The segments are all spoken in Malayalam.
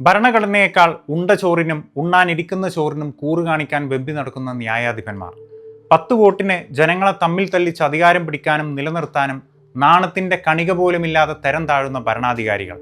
ഭരണഘടനയേക്കാൾ ഉണ്ട ചോറിനും ഉണ്ണാനിരിക്കുന്ന ചോറിനും കൂറു കാണിക്കാൻ വെമ്പി നടക്കുന്ന ന്യായാധിപന്മാർ. പത്ത് വോട്ടിന് ജനങ്ങളെ തമ്മിൽ തല്ലിച്ച് അധികാരം പിടിക്കാനും നിലനിർത്താനും നാണത്തിന്റെ കണിക പോലുമില്ലാതെ തരം താഴുന്ന ഭരണാധികാരികൾ.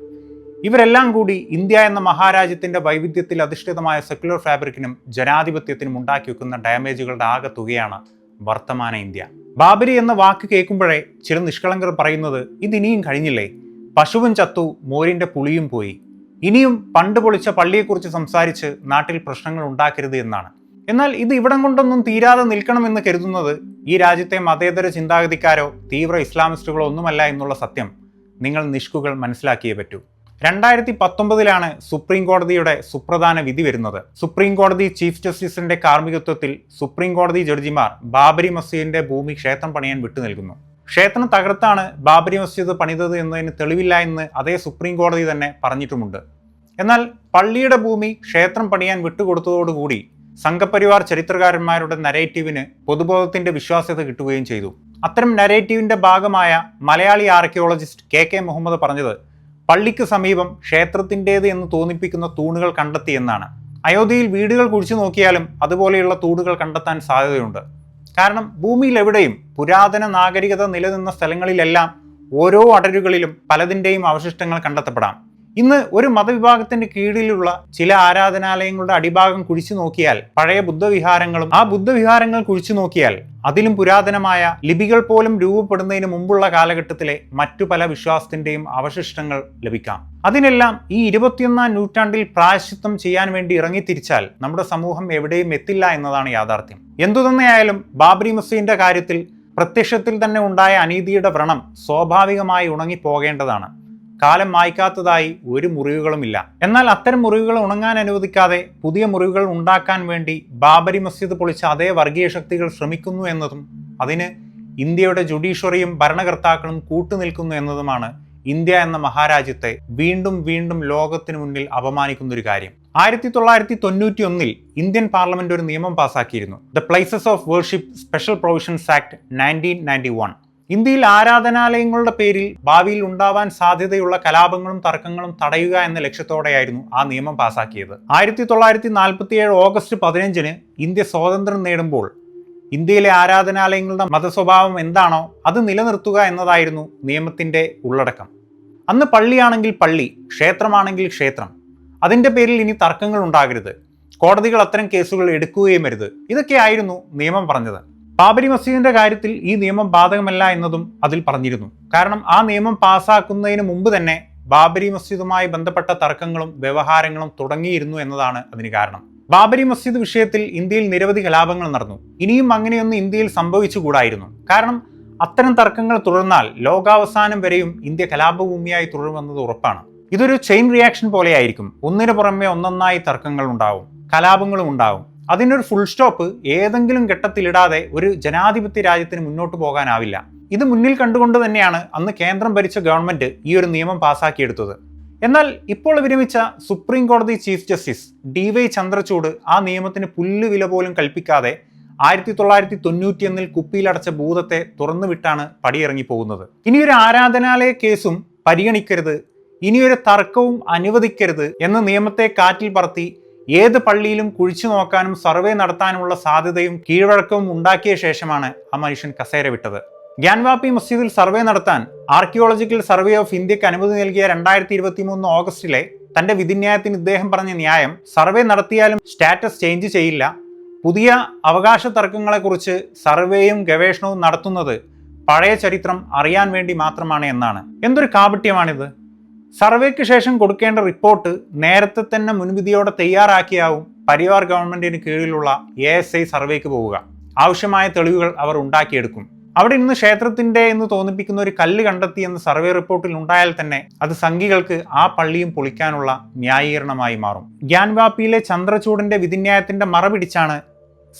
ഇവരെല്ലാം കൂടി ഇന്ത്യ എന്ന മഹാരാജ്യത്തിന്റെ വൈവിധ്യത്തിൽ അധിഷ്ഠിതമായ സെക്യുലർ ഫാബ്രിക്കിനും ജനാധിപത്യത്തിനും ഉണ്ടാക്കി വെക്കുന്ന ഡാമേജുകളുടെ ആകെ തുകയാണ് വർത്തമാന ഇന്ത്യ. ബാബരി എന്ന വാക്ക് കേൾക്കുമ്പോഴേ ചില നിഷ്കളങ്കർ പറയുന്നത് ഇതിനിയും കഴിഞ്ഞില്ലേ? പശുവും ചത്തു മോരിന്റെ പുളിയും പോയി. ഇനിയും പണ്ട് പൊളിച്ച പള്ളിയെക്കുറിച്ച് സംസാരിച്ച് നാട്ടിൽ പ്രശ്നങ്ങൾ ഉണ്ടാക്കരുത് എന്നാണ്. എന്നാൽ ഇത് ഇവിടം കൊണ്ടൊന്നും തീരാതെ നിൽക്കണമെന്ന് കരുതുന്നത് ഈ രാജ്യത്തെ മതേതര ചിന്താഗതിക്കാരോ തീവ്ര ഇസ്ലാമിസ്റ്റുകളോ ഒന്നുമല്ല എന്നുള്ള സത്യം നിങ്ങൾ നിഷ്കുകൾ മനസ്സിലാക്കിയേ പറ്റൂ. രണ്ടായിരത്തി പത്തൊമ്പതിലാണ് സുപ്രീം കോടതിയുടെ സുപ്രധാന വിധി വരുന്നത്. സുപ്രീം കോടതി ചീഫ് ജസ്റ്റിസിന്റെ കാർമ്മികത്വത്തിൽ സുപ്രീം കോടതി ജഡ്ജിമാർ ബാബരി മസ്ജിദിന്റെ ഭൂമി ക്ഷേത്രം പണിയാൻ വിട്ടു നൽകുന്നു. ക്ഷേത്രം തകർത്താണ് ബാബരി മസ്ജിദ് പണിതത് എന്നതിന് തെളിവില്ല എന്ന് അതേ സുപ്രീം കോടതി തന്നെ പറഞ്ഞിട്ടുമുണ്ട്. എന്നാൽ പള്ളിയുടെ ഭൂമി ക്ഷേത്രം പണിയാൻ വിട്ടുകൊടുത്തതോടുകൂടി സംഘപരിവാർ ചരിത്രകാരന്മാരുടെ നരേറ്റീവിന് പൊതുബോധത്തിന്റെ വിശ്വാസ്യത കിട്ടുകയും ചെയ്തു. അത്തരം നരേറ്റീവിന്റെ ഭാഗമായ Malayali archaeologist K K Muhammad പറഞ്ഞത് പള്ളിക്ക് സമീപം ക്ഷേത്രത്തിന്റേത് എന്ന് തോന്നിപ്പിക്കുന്ന തൂണുകൾ കണ്ടെത്തിയെന്നാണ് അയോധ്യയിൽ വീടുകൾ കുഴിച്ചു നോക്കിയാലും അതുപോലെയുള്ള തൂണുകൾ കണ്ടെത്താൻ സാധ്യതയുണ്ട്. കാരണം ഭൂമിയിൽ എവിടെയും പുരാതന നാഗരികത നിലനിന്ന സ്ഥലങ്ങളിലെല്ലാം ഓരോ അടരുകളിലും പലതിന്റെയും അവശിഷ്ടങ്ങൾ കണ്ടെത്തപ്പെടാം. ഇന്ന് ഒരു മതവിഭാഗത്തിന്റെ കീഴിലുള്ള ചില ആരാധനാലയങ്ങളുടെ അടിഭാഗം കുഴിച്ചു നോക്കിയാൽ പഴയ ബുദ്ധവിഹാരങ്ങളും ആ ബുദ്ധവിഹാരങ്ങൾ കുഴിച്ചു നോക്കിയാൽ അതിലും പുരാതനമായ ലിപികൾ പോലും രൂപപ്പെടുന്നതിന് മുമ്പുള്ള കാലഘട്ടത്തിലെ മറ്റു പല വിശ്വാസത്തിന്റെയും അവശിഷ്ടങ്ങൾ ലഭിക്കാം. അതിനെല്ലാം ഈ ഇരുപത്തിയൊന്നാം നൂറ്റാണ്ടിൽ പ്രായശ്ചിത്തം ചെയ്യാൻ വേണ്ടി ഇറങ്ങിത്തിരിച്ചാൽ നമ്മുടെ സമൂഹം എവിടെയും എത്തില്ല എന്നതാണ് യാഥാർത്ഥ്യം. എന്തു തന്നെയായാലും ബാബരി മസ്ജിദിന്റെ കാര്യത്തിൽ പ്രത്യക്ഷത്തിൽ തന്നെ ഉണ്ടായ അനീതിയുടെ വ്രണം സ്വാഭാവികമായി ഉണങ്ങിപ്പോകേണ്ടതാണ്. കാലം മായ്ക്കാത്തതായി ഒരു മുറിവുകളുമില്ല. എന്നാൽ അത്തരം മുറിവുകൾ ഉണങ്ങാൻ അനുവദിക്കാതെ പുതിയ മുറിവുകൾ ഉണ്ടാക്കാൻ വേണ്ടി ബാബരി മസ്ജിദ് പൊളിച്ച അതേ വർഗീയ ശക്തികൾ ശ്രമിക്കുന്നു എന്നതും അതിന് ഇന്ത്യയുടെ ജുഡീഷ്യറിയും ഭരണകർത്താക്കളും കൂട്ടുനിൽക്കുന്നു എന്നതുമാണ് ഇന്ത്യ എന്ന മഹാരാജ്യത്തെ വീണ്ടും വീണ്ടും ലോകത്തിന് മുന്നിൽ അപമാനിക്കുന്ന ഒരു കാര്യം. ആയിരത്തി തൊള്ളായിരത്തി തൊണ്ണൂറ്റി ഒന്നിൽ ഇന്ത്യൻ പാർലമെന്റ് ഒരു നിയമം പാസാക്കിയിരുന്നു. The places of worship special provisions act nineteen ninety one ഇന്ത്യയിൽ ആരാധനാലയങ്ങളുടെ പേരിൽ ഭാവിയിൽ ഉണ്ടാവാൻ സാധ്യതയുള്ള കലാപങ്ങളും തർക്കങ്ങളും തടയുക എന്ന ലക്ഷ്യത്തോടെയായിരുന്നു ആ നിയമം പാസാക്കിയത്. ആയിരത്തി തൊള്ളായിരത്തി നാൽപ്പത്തി ഏഴ് ഓഗസ്റ്റ് പതിനഞ്ചിന് ഇന്ത്യ സ്വാതന്ത്ര്യം നേടുമ്പോൾ ഇന്ത്യയിലെ ആരാധനാലയങ്ങളുടെ മതസ്വഭാവം എന്താണോ അത് നിലനിർത്തുക എന്നതായിരുന്നു നിയമത്തിന്റെ ഉള്ളടക്കം. അന്ന് പള്ളിയാണെങ്കിൽ പള്ളി ക്ഷേത്രമാണെങ്കിൽ ക്ഷേത്രം. അതിന്റെ പേരിൽ ഇനി തർക്കങ്ങൾ ഉണ്ടാകരുത്. കോടതികൾ അത്തരം കേസുകൾ എടുക്കുകയും അരുത്. ഇതൊക്കെയായിരുന്നു നിയമം പറഞ്ഞത്. ബാബരി മസ്ജിദിന്റെ കാര്യത്തിൽ ഈ നിയമം ബാധകമല്ല എന്നതും അതിൽ പറഞ്ഞിരുന്നു. കാരണം ആ നിയമം പാസ്സാക്കുന്നതിന് മുമ്പ് തന്നെ ബാബരി മസ്ജിദുമായി ബന്ധപ്പെട്ട തർക്കങ്ങളും വ്യവഹാരങ്ങളും തുടങ്ങിയിരുന്നു എന്നതാണ് അതിന് കാരണം. ബാബരി മസ്ജിദ് വിഷയത്തിൽ ഇന്ത്യയിൽ നിരവധി കലാപങ്ങൾ നടന്നു. ഇനിയും അങ്ങനെയൊന്നും ഇന്ത്യയിൽ സംഭവിച്ചുകൂടായിരുന്നു. കാരണം അത്തരം തർക്കങ്ങൾ തുടർന്നാൽ ലോകാവസാനം വരെയും ഇന്ത്യ കലാപഭൂമിയായി തുടരുമെന്നത് ഉറപ്പാണ്. ഇതൊരു ചെയിൻ റിയാക്ഷൻ പോലെയായിരിക്കും. ഒന്നിനു പുറമെ ഒന്നൊന്നായി തർക്കങ്ങൾ ഉണ്ടാവും. കലാപങ്ങളും ഉണ്ടാവും. അതിനൊരു ഫുൾ സ്റ്റോപ്പ് ഏതെങ്കിലും ഘട്ടത്തിലിടാതെ ഒരു ജനാധിപത്യ രാജ്യത്തിന് മുന്നോട്ട് പോകാനാവില്ല. ഇത് മുന്നിൽ കണ്ടുകൊണ്ട് തന്നെയാണ് അന്ന് കേന്ദ്രം ഭരിച്ച ഗവൺമെന്റ് ഈ ഒരു നിയമം പാസാക്കിയെടുത്തത്. എന്നാൽ ഇപ്പോൾ വിരമിച്ച സുപ്രീം കോടതി chief justice D Y Chandrachud ആ നിയമത്തിന് പുല്ലുവില പോലും കൽപ്പിക്കാതെ ആയിരത്തി തൊള്ളായിരത്തി തൊണ്ണൂറ്റിയൊന്നിൽ കുപ്പിയിലടച്ച ഭൂതത്തെ തുറന്നുവിട്ടാണ് പടിയിറങ്ങി പോകുന്നത് ഇനിയൊരു ആരാധനാലയ കേസും പരിഗണിക്കരുത്. ഇനിയൊരു തർക്കവും അനുവദിക്കരുത് എന്ന നിയമത്തെ കാറ്റിൽ പറത്തി ഏത് പള്ളിയിലും കുഴിച്ചു നോക്കാനും സർവേ നടത്താനുമുള്ള സാധ്യതയും കീഴ്വഴക്കവും ഉണ്ടാക്കിയ ശേഷമാണ് ആ മനുഷ്യൻ കസേര വിട്ടത്. ഗ്യാൻവാപ്പി മസ്ജിദിൽ സർവേ നടത്താൻ ആർക്കിയോളജിക്കൽ സർവേ ഓഫ് ഇന്ത്യയ്ക്ക് അനുമതി നൽകിയ രണ്ടായിരത്തി ഇരുപത്തി മൂന്ന് ഓഗസ്റ്റിലെ തന്റെ വിധിന്യായത്തിന് ഇദ്ദേഹം പറഞ്ഞ ന്യായം സർവേ നടത്തിയാലും സ്റ്റാറ്റസ് ചേഞ്ച് ചെയ്യില്ല. പുതിയ അവകാശ തർക്കങ്ങളെക്കുറിച്ച് സർവേയും ഗവേഷണവും നടത്തുന്നത് പഴയ ചരിത്രം അറിയാൻ വേണ്ടി മാത്രമാണ് എന്നാണ്. എന്തൊരു കാപട്യമാണിത്? സർവേക്ക് ശേഷം കൊടുക്കേണ്ട റിപ്പോർട്ട് നേരത്തെ തന്നെ മുൻവിധിയോടെ തയ്യാറാക്കിയാവും പരിവാർ ഗവൺമെന്റിന് കീഴിലുള്ള എ എസ് ഐ സർവേക്ക് പോവുക. ആവശ്യമായ തെളിവുകൾ അവർ ഉണ്ടാക്കിയെടുക്കും. അവിടെ ഇന്ന് ക്ഷേത്രത്തിന്റെ എന്ന് തോന്നിപ്പിക്കുന്ന ഒരു കല്ല് കണ്ടെത്തി എന്ന സർവേ റിപ്പോർട്ടിൽ ഉണ്ടായാൽ തന്നെ അത് സംഘികൾക്ക് ആ പള്ളിയും പൊളിക്കാനുള്ള ന്യായീകരണമായി മാറും. ഗ്യാൻവാപ്പിയിലെ ചന്ദ്രചൂഡിന്റെ വിധിന്യായത്തിന്റെ മറപിടിച്ചാണ്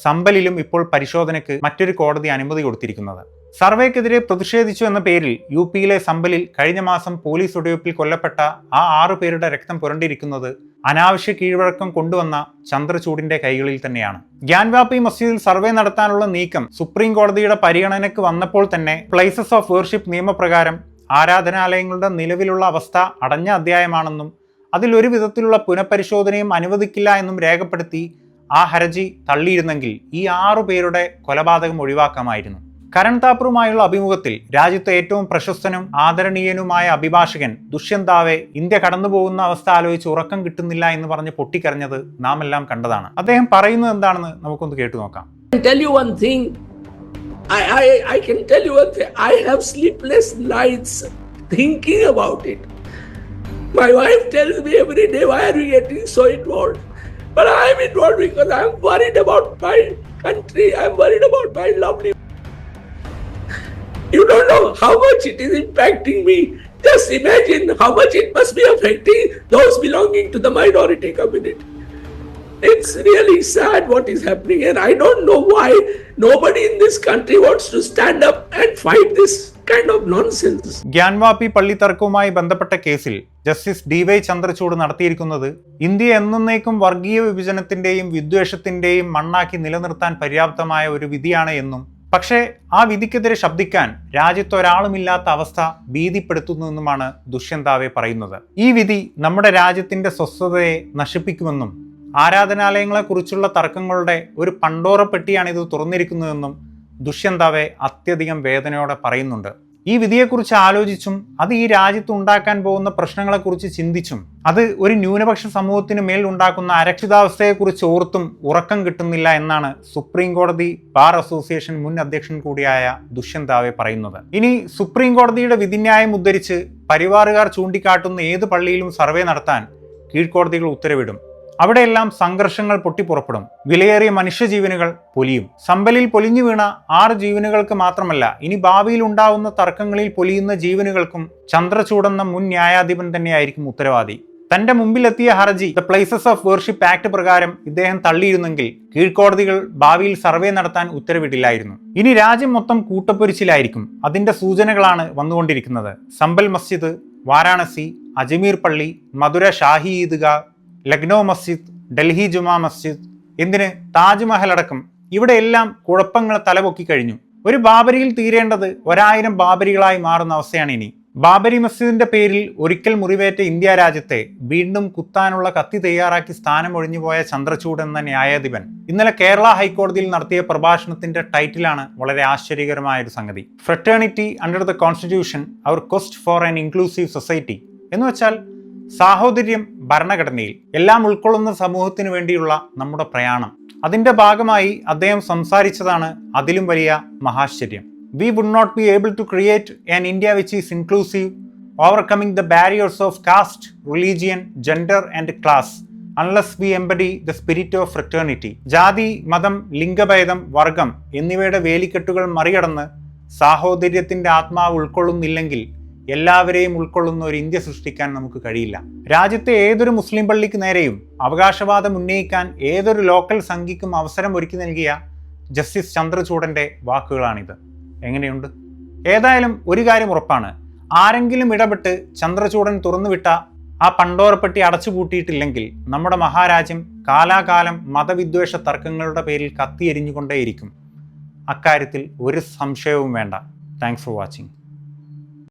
സമ്പലിലും ഇപ്പോൾ പരിശോധനയ്ക്ക് മറ്റൊരു കോടതി അനുമതി കൊടുത്തിരിക്കുന്നത്. സർവേക്കെതിരെ പ്രതിഷേധിച്ചു എന്ന പേരിൽ യു പിയിലെ സമ്പലിൽ കഴിഞ്ഞ മാസം പോലീസ് വെടിവയ്പിൽ കൊല്ലപ്പെട്ട ആ ആറു പേരുടെ രക്തം പുരണ്ടിരിക്കുന്നത് അനാവശ്യ കീഴ്വഴക്കം കൊണ്ടുവന്ന ചന്ദ്രചൂഡിന്റെ കൈകളിൽ തന്നെയാണ്. ഗ്യാൻവാപ്പി മസ്ജിദിൽ സർവേ നടത്താനുള്ള നീക്കം സുപ്രീം കോടതിയുടെ പരിഗണനയ്ക്ക് വന്നപ്പോൾ തന്നെ പ്ലേസസ് ഓഫ് വേർഷിപ്പ് നിയമപ്രകാരം ആരാധനാലയങ്ങളുടെ നിലവിലുള്ള അവസ്ഥ അടഞ്ഞ അധ്യായമാണെന്നും അതിൽ ഒരു വിധത്തിലുള്ള പുനഃപരിശോധനയും അനുവദിക്കില്ല എന്നും രേഖപ്പെടുത്തി ആ ഹർജി തള്ളിയിരുന്നെങ്കിൽ ഈ ആറു പേരുടെ കൊലപാതകം ഒഴിവാക്കാമായിരുന്നു. കരൺ താപ്പറുമായുള്ള അഭിമുഖത്തിൽ രാജ്യത്തെ ഏറ്റവും പ്രശസ്തനും ആദരണീയനുമായ അഭിഭാഷകൻ ദുഷ്യന്താവെ ഇന്ത്യ കടന്നുപോകുന്ന അവസ്ഥ ആലോചിച്ച് ഉറക്കം കിട്ടുന്നില്ല എന്ന് പറഞ്ഞ് പൊട്ടിക്കരഞ്ഞത് നാം എല്ലാം കണ്ടതാണ് അദ്ദേഹം പറയുന്നത് എന്താണെന്ന് നമുക്കൊന്ന് കേട്ടു നോക്കാം tell you one thing. I, I, I can tell you one thing. I have sleepless nights thinking about it. My wife tells me every day, why are you getting so involved? But I am involved because I am worried about my country. I am worried about my lovely. You don't know how much it is impacting me. Just imagine how much it must be affecting those belonging to the minority community. It's really sad what is happening, and I don't know why nobody in this country wants to stand up and fight this kind of nonsense. Gyanvapi പള്ളി തർക്കവുമായി ബന്ധപ്പെട്ട കേസിൽ ജസ്റ്റിസ് ഡി വൈ ചന്ദ്രചൂഡ് നടത്തിയിരിക്കുന്നത് ഇന്ത്യ എന്നേക്കും വർഗീയ വിഭജനത്തിന്റെയും വിദ്വേഷത്തിന്റെയും മണ്ണാക്കി നിലനിർത്താൻ പര്യാപ്തമായ ഒരു വിധിയാണ് എന്നും പക്ഷേ ആ വിധിക്കെതിരെ ശബ്ദിക്കാൻ രാജ്യത്ത് ഒരാളുമില്ലാത്ത അവസ്ഥ ഭീതിപ്പെടുത്തുന്നുവെന്നുമാണ് ദുഷ്യന്താവെ പറയുന്നത്. ഈ വിധി നമ്മുടെ രാജ്യത്തിന്റെ സ്വസ്ഥതയെ നശിപ്പിക്കുമെന്നും ആരാധനാലയങ്ങളെക്കുറിച്ചുള്ള തർക്കങ്ങളുടെ ഒരു പണ്ടോറ പെട്ടിയാണ് ഇത് തുറന്നിരിക്കുന്നതെന്നും ദുഷ്യന്താവെ അത്യധികം വേദനയോടെ പറയുന്നുണ്ട്. ഈ വിധിയെക്കുറിച്ച് ആലോചിച്ചും അത് ഈ രാജ്യത്ത് ഉണ്ടാക്കാൻ പോകുന്ന പ്രശ്നങ്ങളെക്കുറിച്ച് ചിന്തിച്ചും അത് ഒരു ന്യൂനപക്ഷ സമൂഹത്തിന് മേൽ ഉണ്ടാക്കുന്ന അരക്ഷിതാവസ്ഥയെക്കുറിച്ച് ഓർത്തും ഉറക്കം കിട്ടുന്നില്ല എന്നാണ് സുപ്രീം കോടതി ബാർ അസോസിയേഷൻ മുൻ അധ്യക്ഷൻ കൂടിയായ ദുഷ്യന്താവെ പറയുന്നത്. ഇനി സുപ്രീം കോടതിയുടെ വിധിന്യായം ഉദ്ധരിച്ച് പരിവാറുകാർ ചൂണ്ടിക്കാട്ടുന്ന ഏത് പള്ളിയിലും സർവേ നടത്താൻ കീഴ്ക്കോടതികൾ ഉത്തരവിടും. അവിടെയെല്ലാം സംഘർഷങ്ങൾ പൊട്ടിപ്പുറപ്പെടും. വിലയേറിയ മനുഷ്യജീവനുകൾ പൊലിയും. സമ്പലിൽ പൊലിഞ്ഞു വീണ ആറ് ജീവനുകൾക്ക് മാത്രമല്ല ഇനി ഭാവിയിൽ ഉണ്ടാവുന്ന തർക്കങ്ങളിൽ പൊലിയുന്ന ജീവനുകൾക്കും ചന്ദ്രചൂടെന്ന മുൻ ന്യായാധിപൻ തന്നെയായിരിക്കും ഉത്തരവാദി. തന്റെ മുമ്പിലെത്തിയ ഹർജി the places of worship act പ്രകാരം ഇദ്ദേഹം തള്ളിയിരുന്നെങ്കിൽ കീഴ്ക്കോടതികൾ ഭാവിയിൽ സർവേ നടത്താൻ ഉത്തരവിട്ടില്ലായിരുന്നു ഇനി രാജ്യം മൊത്തം കൂട്ടപ്പൊരിച്ചിലായിരിക്കും. അതിന്റെ സൂചനകളാണ് വന്നുകൊണ്ടിരിക്കുന്നത്. സമ്പൽ മസ്ജിദ് വാരാണസി അജ്മീർ പള്ളി മധുര ഷാഹി ഈദ്ഗാഹ് ലക്നൗ മസ്ജിദ് ഡൽഹി ജുമാ മസ്ജിദ് എന്തിന് താജ്മഹൽ അടക്കം. ഇവിടെയെല്ലാം കുഴപ്പങ്ങൾ തലപൊക്കി കഴിഞ്ഞു. ഒരു ബാബരിയിൽ തീരേണ്ടത് ഒരായിരം ബാബരികളായി മാറുന്ന അവസ്ഥയാണ് ഇനി. ബാബരി മസ്ജിദിന്റെ പേരിൽ ഒരിക്കൽ മുറിവേറ്റ ഇന്ത്യ രാജ്യത്തെ വീണ്ടും കുത്താനുള്ള കത്തി തയ്യാറാക്കി സ്ഥാനം ഒഴിഞ്ഞുപോയ ചന്ദ്രചൂഡ് എന്ന ന്യായാധിപൻ. ഇന്നലെ കേരള ഹൈക്കോടതിയിൽ നടത്തിയ പ്രഭാഷണത്തിന്റെ ടൈറ്റിലാണ് വളരെ ആശ്ചര്യകരമായ ഒരു സംഗതി. Fraternity under the constitution our quest for an inclusive society. എന്ന് വെച്ചാൽ സാഹോദര്യം ഭരണഘടനയിൽ എല്ലാം ഉൾക്കൊള്ളുന്ന സമൂഹത്തിനു വേണ്ടിയുള്ള നമ്മുടെ പ്രയാണം. അതിന്റെ ഭാഗമായി അദ്ദേഹം സംസാരിച്ചതാണ് അതിലും വലിയ മഹാശ്ചര്യം. We would not be able to create an India which is inclusive overcoming the barriers of caste religion gender and class unless we embody the spirit of fraternity ജാതി മതം ലിംഗഭേദം വർഗം എന്നിവയുടെ വേലിക്കെട്ടുകൾ മറികടന്ന് സാഹോദര്യത്തിന്റെ ആത്മാവ് ഉൾക്കൊള്ളുന്നില്ലെങ്കിൽ എല്ലാവരെയും ഉൾക്കൊള്ളുന്ന ഒരു ഇന്ത്യ സൃഷ്ടിക്കാൻ നമുക്ക് കഴിയില്ല. രാജ്യത്തെ ഏതൊരു മുസ്ലിം പള്ളിക്ക് നേരെയും അവകാശവാദം ഉന്നയിക്കാൻ ഏതൊരു ലോക്കൽ സംഘിക്കും അവസരം ഒരുക്കി നൽകിയ ജസ്റ്റിസ് ചന്ദ്രചൂഡന്റെ വാക്കുകളാണിത്. എങ്ങനെയുണ്ട്? ഏതായാലും ഒരു കാര്യം ഉറപ്പാണ്. ആരെങ്കിലും ഇടപെട്ട് ചന്ദ്രചൂഡൻ തുറന്നുവിട്ട ആ പണ്ടോറപ്പെട്ടി അടച്ചുപൂട്ടിയിട്ടില്ലെങ്കിൽ നമ്മുടെ മഹാരാജ്യം കാലാകാലം മതവിദ്വേഷ തർക്കങ്ങളുടെ പേരിൽ കത്തിയെരിഞ്ഞുകൊണ്ടേയിരിക്കും. അക്കാര്യത്തിൽ ഒരു സംശയവും വേണ്ട. Thanks for watching